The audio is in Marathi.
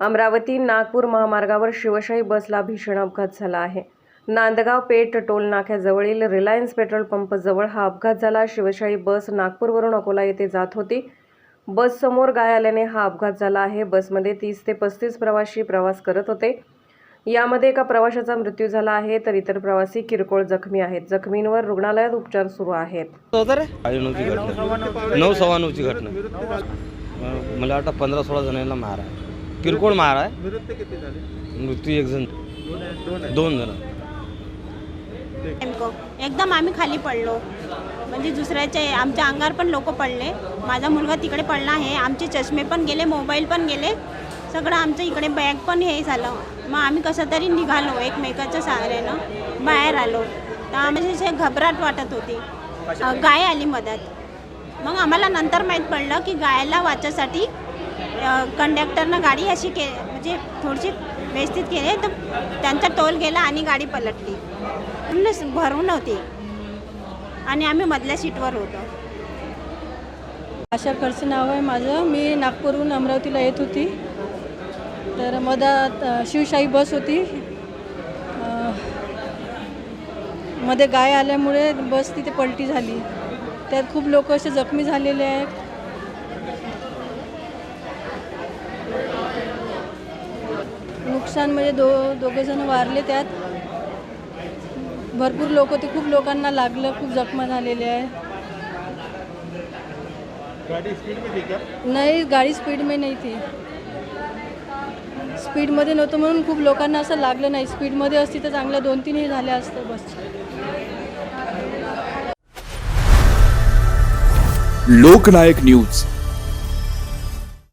अमरावती नागपूर महामार्गावर शिवशाही बसला भीषण अपघात झाला आहे. नांदगाव पेठ टोल नाक्याजवळील रिलायन्स पेट्रोल पंपजवळ हा अपघात झाला. शिवशाही बस नागपूरवरून अकोला येथे जात होती. बससमोर गाय आल्याने हा अपघात झाला आहे. बसमध्ये तीस ते पस्तीस प्रवासी प्रवास करत होते. यामध्ये एका प्रवाशाचा मृत्यू झाला आहे तर इतर प्रवासी किरकोळ जखमी आहेत. जखमींवर रुग्णालयात उपचार सुरू आहेत. नऊ सव्वा नऊची घटना. मला वाटतं पंधरा सोळा जणांना मारा किरकोळ मार आहे. मृत्यू किती झाले? मृत्यू एक जण. दोन आहे दोन जण. नेमकं. एकदम आम्ही खाली पडलो. म्हणजे दुसऱ्याचे आमच्या अंगावर पण लोक पडले. माझा मुलगा तिकडे पडला आहे. आमचे चष्मे पण गेले मोबाईल पण गेले. सगळं आमचं इकडे बॅग पण हे झालं. मग आम्ही कसं तरी निघालो एकमेकाच्या सहाऱ्यानं. बाहेर आलो. तर आम्हाला असे घबराट वाटत होती. अं, गाय आली मदत. मग आम्हाला नंतर माहीत पडलं की गायला वाचासाठी कंडक्टरनं गाडी अशी के म्हणजे थोडीशी व्यवस्थित केली तर त्यांचा टोल गेला आणि गाडी पलटली. पूर्ण भरून होती आणि आम्ही मधल्या सीटवर होतो. आशा खर्च नाव आहे माझं. मी नागपूरहून अमरावतीला येत होती. तर मधात शिवशाही बस होती. मध्ये गाय आल्यामुळे बस तिथे पलटी झाली. त्यात खूप लोक असे जखमी झालेले आहेत. नुकसान म्हणजे दो दोघंजणं वारले त्यात. भरपूर लोक ते खूप लोकांना लागलं खूप जखमा झालेले आहे. गाडी स्पीड में थी क्या नाही गाडी स्पीड में नाही थी स्पीडमध्ये नव्हतं म्हणून खूप लोकांना असं लागलं नाही. स्पीडमध्ये असती तर चांगलं दोन तीनही झाल्या असतं बस. लोकनायक न्यूज.